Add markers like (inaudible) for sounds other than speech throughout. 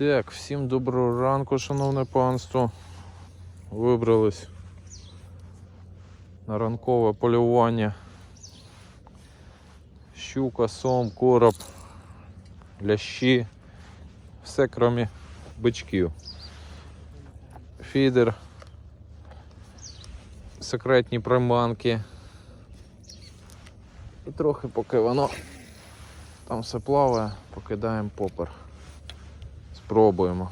Так, всім доброго ранку, шановне панство. Вибрались на ранкове полювання. Щука, сом, короб, лящі. Все крім бичків. Фідер, секретні приманки. І трохи поки воно там все плаває, покидаємо попер. Спробуємо.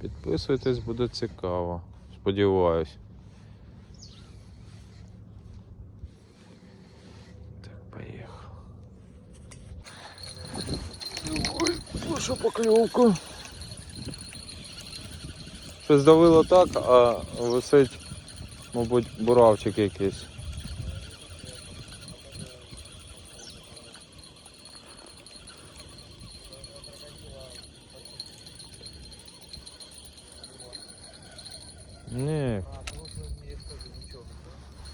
Підписуйтесь, буде цікаво. Сподіваюсь. Так, поїхав. Ой, прошу покльовку. Щось давило так, а висить, мабуть, буравчик якийсь. Ні.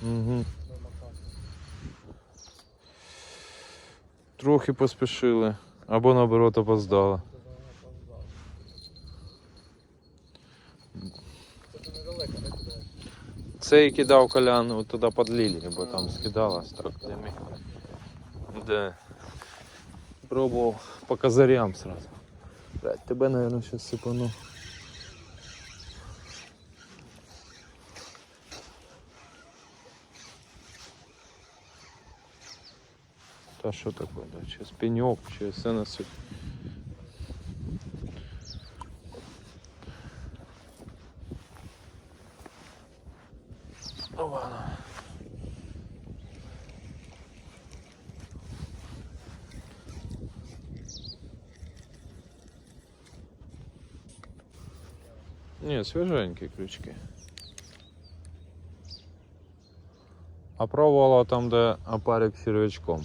Угу. Трохи поспішили. Або наоборот опоздали. Цей кидав колян от туди під лілії, бо там скидалось так димі. Да. Пробував по козырям сразу. Блядь, тебе, наверное, сейчас сипану. Та що таке, да? Чи спіньок, чи все на світ. Ладно. Ні, свіженькі крючки. А пробувала там, де опарик з червячком.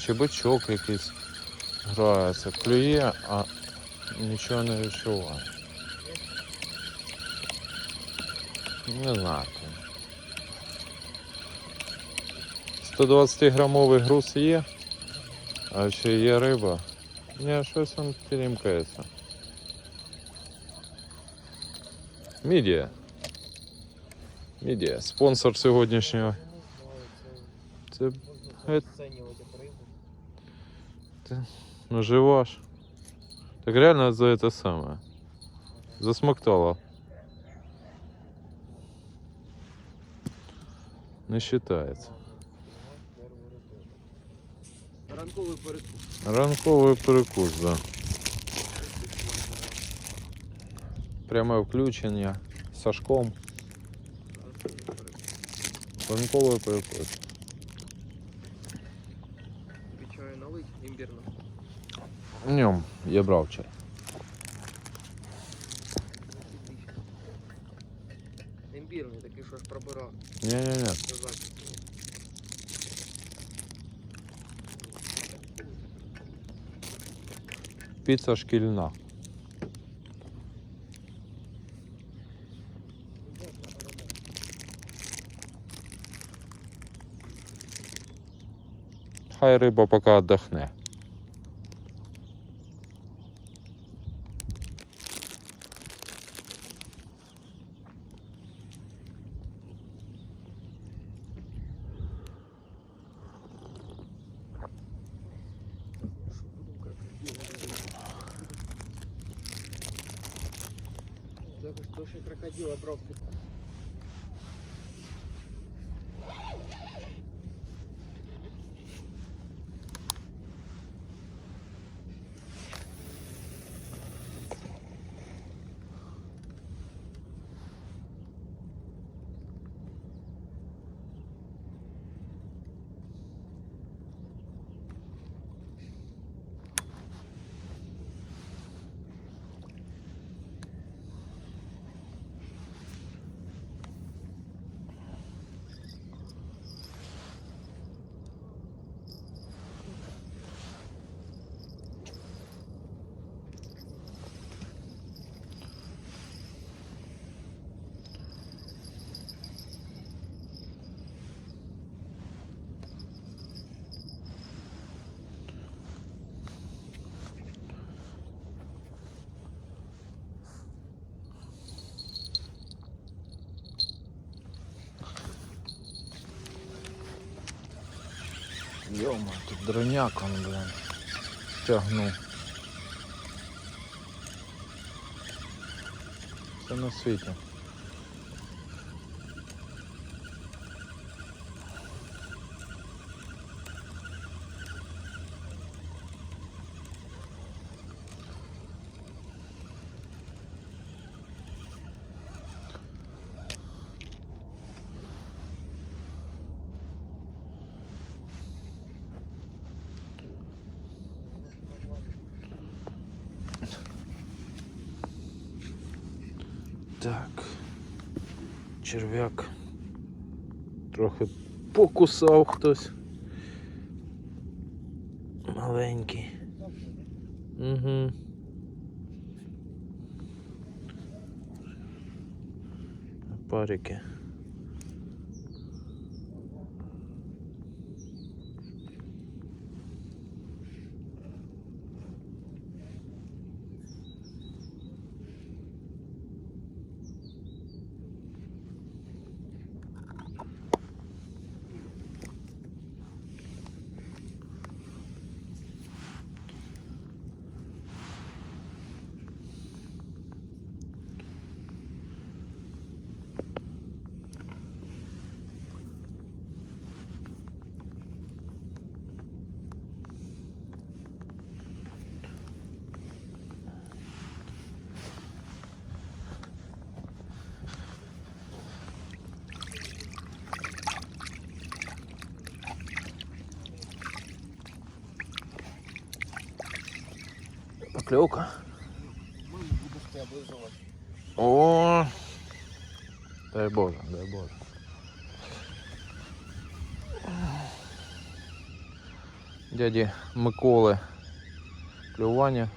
що воно? Чи бичок якийсь грається? Клює, а нічого не відчуває. Не знаю. 120 грамовий груз є, а ще є риба. Ні, щось він перемкається. Мідія. Мідія. Спонсор сьогоднішнього. Це эту рыбу. ну. Так реально за это самое. Засмоктало. Не считается. Ранковий перекус. Ранковий перекус, да. Пряме включення з Сашком. Ранковий перекус. В я брав чай. Імбірний такий, що аж пробирав. Ні-ні-ні. Піца шкільна. Хай риба поки віддохне. Захист точно крокодила брав. Йома, тут дроняк он, блин. Тягнув. Все на світі. Так. Черв'як. Трохи покусав хтось. Маленький. Угу. Парики. Поклевка. О! Дай Боже, дай Боже. Дяді Миколи клювання.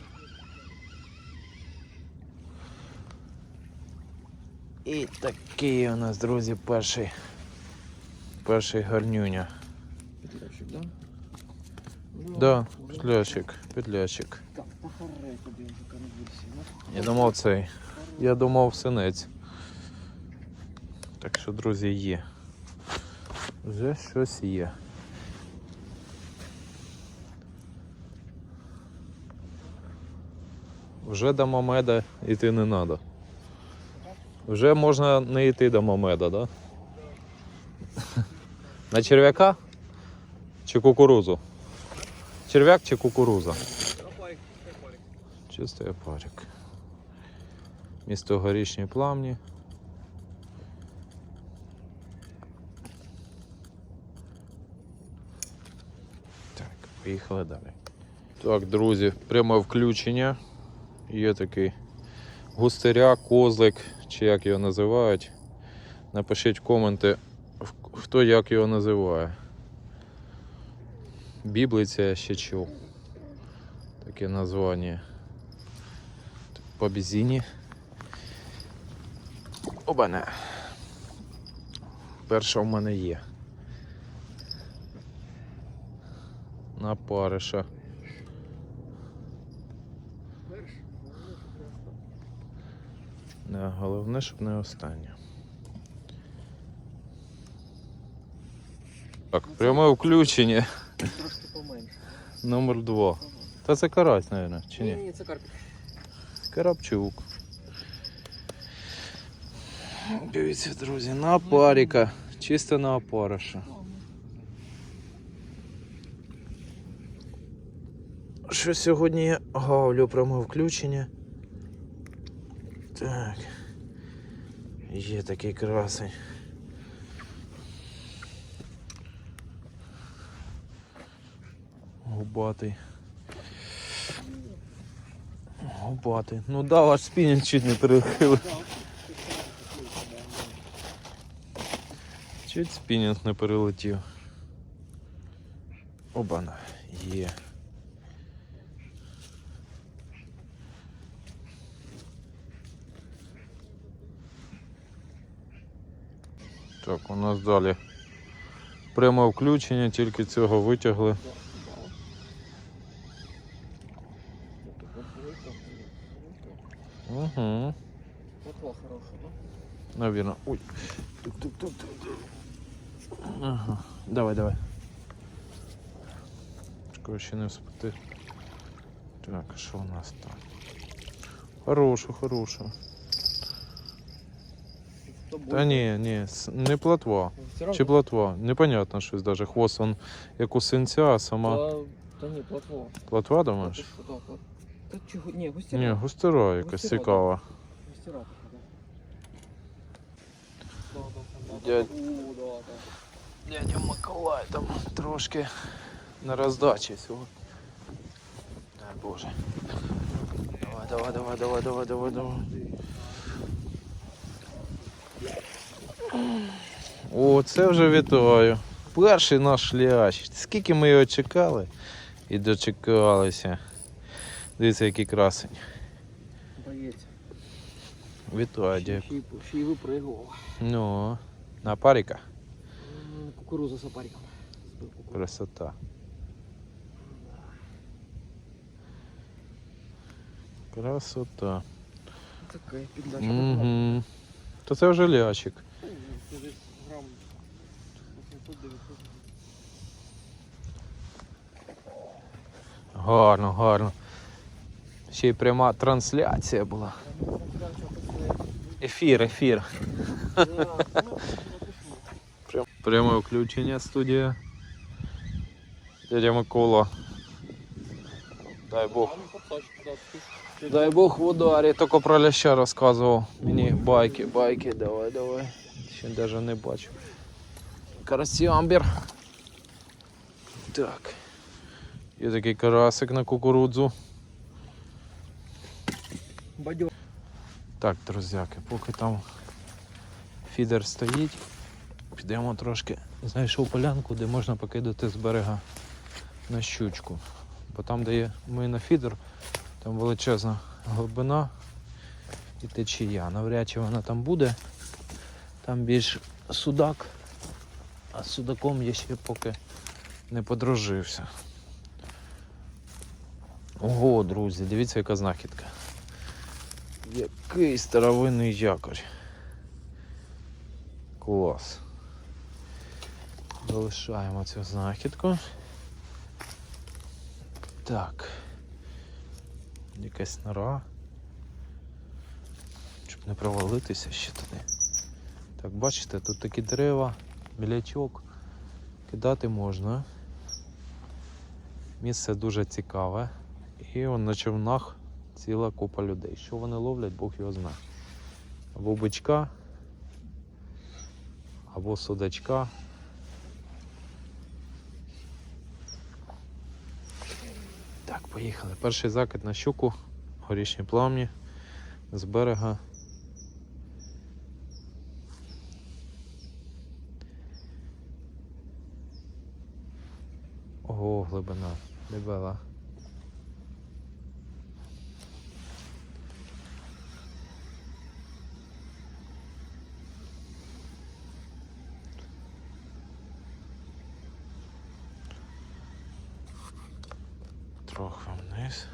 І такий у нас, друзі, перший. Перший гарнюня. Петляшик, да? Да, уже. петлящик. Я думав цей. Я думав синець. Так що, друзі, є. Вже щось є. Вже до Мамеда йти не треба. Вже можна не йти до Мамеда, да? (laughs) На черв'яка? Чи кукурузу? Черв'як чи кукуруза? Чистий опарик. Місто горішні пламні. Так, поїхали далі. Так, друзі, пряме включення. Є такий густиря, козлик, чи як його називають. Напишіть в коменти, хто як його називає. Біблиця я ще чув. Таке названня по бізіні. Обане. Перша в мене є. На париша. Не, головне, щоб не останнє. Так, пряме включення трошки поменше. номер 2. Та це карась, мабуть, чи Ні, ні? ні, це карпік. Карапчук. Дивіться, друзі, на паріка. Чисто на опариша. Що сьогодні я гавлю прямо включення. Так. Є такий красень. Губатий. Губатий. Ну да, ваш спінінг чуть не перехилив. Чуть спінінг не перелетів. Обана. Є. Так, у нас далі пряме включення, тільки цього витягли. Угу. Попло хороший, да? Наверное. Ой. Тук-тук-тук-тук. Ага. Давай, давай. Коротше, не вспити. Так, що у нас там? Хорошу, хорошу. Та ні, ні, не платва. Чи платва? Непонятно щось даже. Хвост он як у синця, а сама Та, та ні, платва Та думаєш? так, от. Та чого? Ні, густіра. Ні, густера якась Густера, цікава. Густіра така, да. Да, да, да, Дядь- да. У, да, да. Дядя Миколай там трошки на роздачі сьогодні. Дай Боже. Давай, давай, давай, давай, давай, давай, давай. О, це вже вітаю. Перший наш лящ. Скільки ми його чекали і дочекалися. Дивіться, який красень. Боєць. Вітаю, Ще, й- випригував. Ну, на паріка. Кукуруза з опариком. Красота. Красота. Така піддача. Угу. То це вже лящик. Це десь грам 800-900. Гарно, гарно. Ще й пряма трансляція була. Ефір, ефір. Прям, пряме включення студія. Дядя Микола. Дай Бог. Дай Бог в ударі, тільки про ляща розказував. Мені байки, байки, давай, давай. Ще навіть не бачу. Карасямбір. Так. Є такий карасик на кукурудзу. Бадьо. Так, друзяки, поки там фідер стоїть, підемо трошки. Знайшов полянку, де можна покидати з берега на щучку. Бо там, де є ми на фідер, там величезна глибина і течія. Навряд чи вона там буде. Там більш судак, а з судаком я ще поки не подружився. Ого, друзі, дивіться, яка знахідка. Який старовинний якорь. Клас. Залишаємо цю знахідку. Так. Якась нора. Щоб не провалитися ще туди. Так, бачите, тут такі дерева, білячок. Кидати можна. Місце дуже цікаве. І он на човнах ціла купа людей. Що вони ловлять, Бог його знає. Або бичка, або судачка. Так, поїхали. Перший закид на щуку, горішні пламні з берега. Ого, глибина, дебела. Трохи вниз.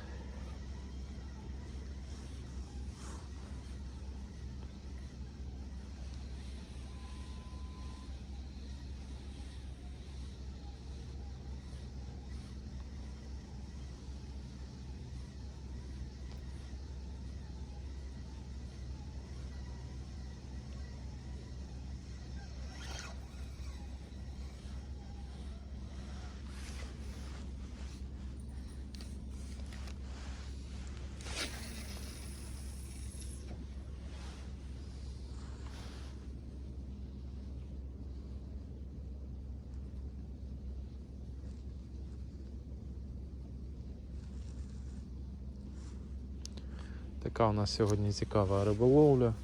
Така у нас сьогодні цікава риболовля.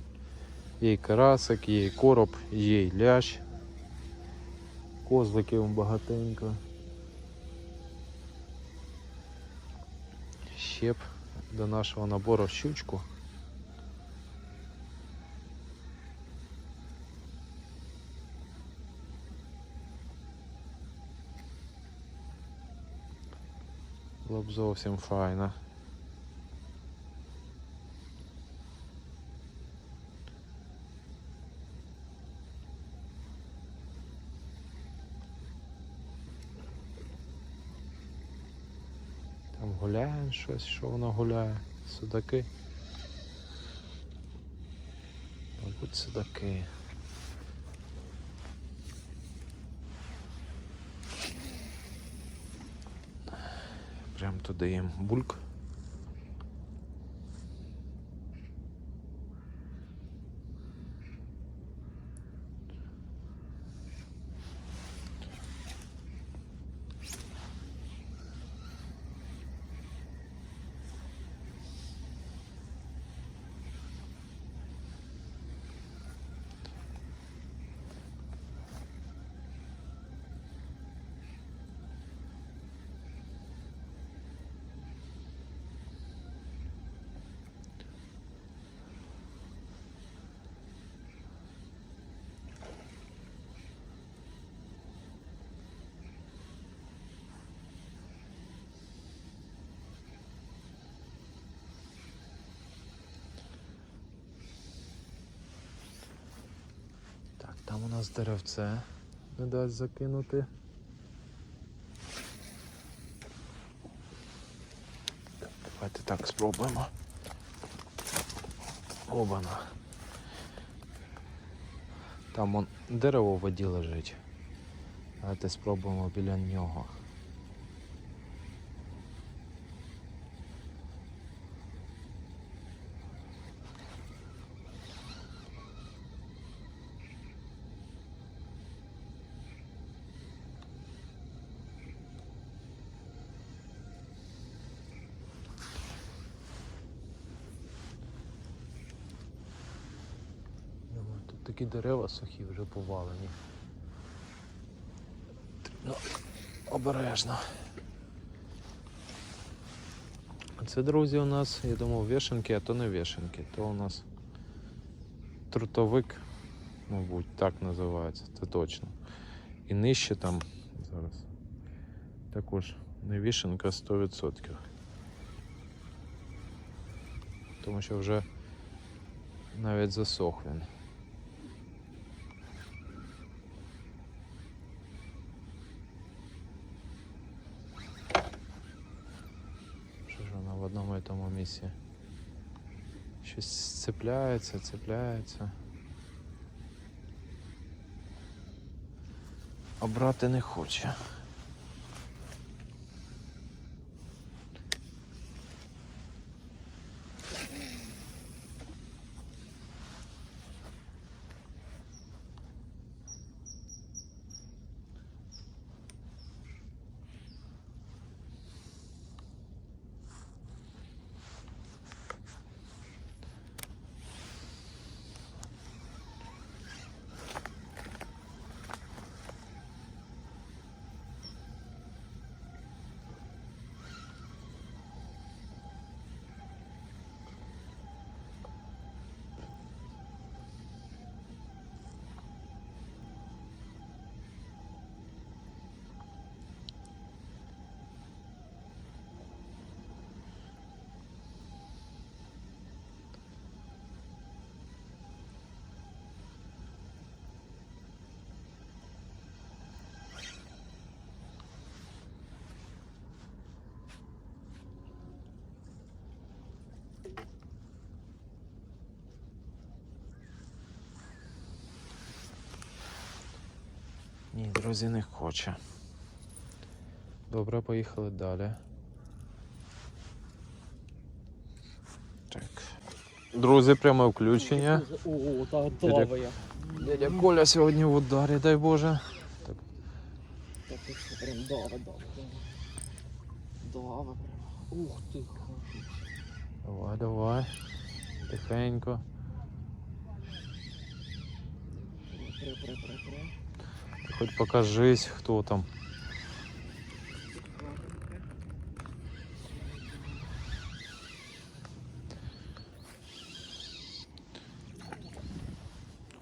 Є і карасик, є і короб, є і лящ. Козликів багатенько. Щеп до нашого набору щучку. Було б зовсім файно. Гуляє щось, що воно гуляє. Судаки. Мабуть, судаки. Прям туди їм бульк. Так, там у нас деревце не дасть закинути. Давайте так спробуємо. Обана. Там он дерево в воді лежить. Давайте спробуємо біля нього. Думаю, Тут такі дерева сухі вже повалені. Ну, обережно. Це, друзі, у нас, я думав, вішенки, а то не вішенки, то у нас трутовик, мабуть, так називається, це точно. І нижче там зараз також не вішенка 100%. Тому що вже навіть засох він. Що ж вона в одному і тому місці? Щось цепляється, цепляється. Обрати не хоче. Ні, друзі, не хоче. Добре, поїхали далі. Так. Друзі, пряме включення. О, та плаває. Дядя Коля сьогодні в ударі, дай Боже. Так що, прям дава, дава, дава. Дава прям. Ух ти. Давай, давай. Тихенько. Пре, пре, пре, пре. Ти хоч покажись, хто там.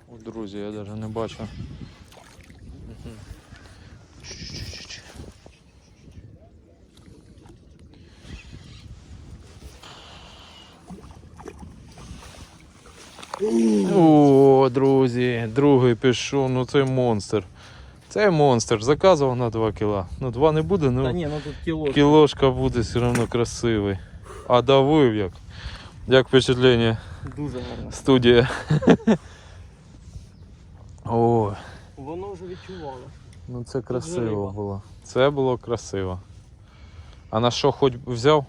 О, друзі, я навіть не бачу. Чш-чш-чш. О, друзі, другий пішов, ну це монстр. Це монстр, заказував на 2 кіла. Ну 2 не буде, Та ну ні, ну тут кіло. кілошка буде все одно красивий. А давив як. Як впечатлення? Дуже гарно. Студія. О, Воно вже відчувало. ну це красиво було. Це було красиво. А на що хоч взяв?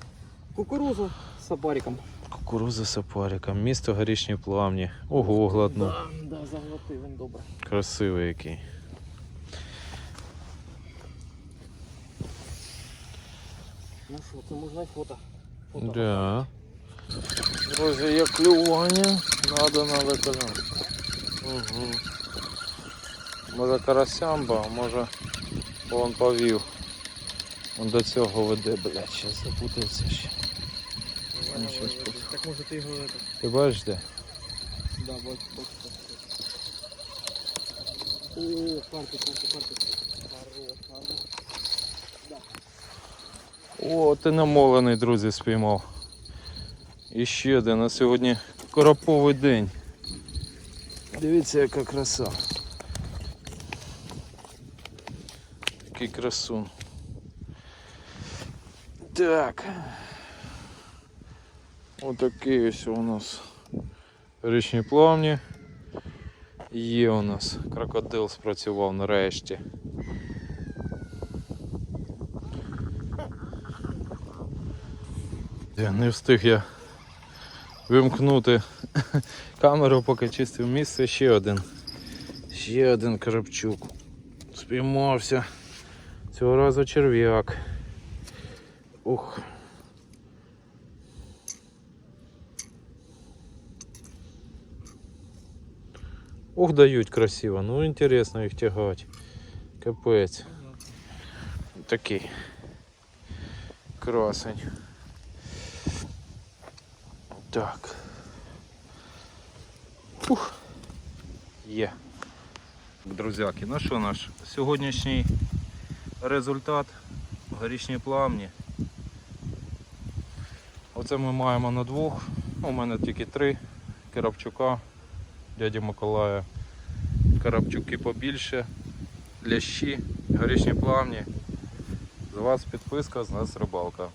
Кукурузу з сапариком. Кукуруза з опариком, місто горішні плавні. Ого, гладно. Да, да, заглотив він добре. Красивий який. Ну що, це можна й фото. Фото. Да. Друзі, є клювання. Надо, надо казати. Угу. Може карасямба, а може он повів. Он до цього веде, блядь, зараз запутався ще. Давай, Ну, давай, щось Так може ти його это, Ти бачиш де? да, бач, бач, бач. О, карти, карти, карти. О, ти намолений, друзі, спіймав. І ще один. На сьогодні короповий день. Дивіться, яка краса. Такий красун. Так. Отакий ось у нас річні плавні. Є у нас крокодил спрацював нарешті. Не встиг я вимкнути (laughs) камеру, поки чистив місце. Ще один. Ще один карапчук. Спіймався. Цього разу черв'як. Ух. Ух, дають красиво. Ну інтересно їх тягати. Капець. Такий. Красень. Так. Ух. Є. Друзяки, ну що наш сьогоднішній результат горішні плавні. Оце ми маємо на двох. У мене тільки три Карабчука, дяді Миколая. Карабчуки побільше, лящі, горішні плавні. З вас підписка, з нас рибалка.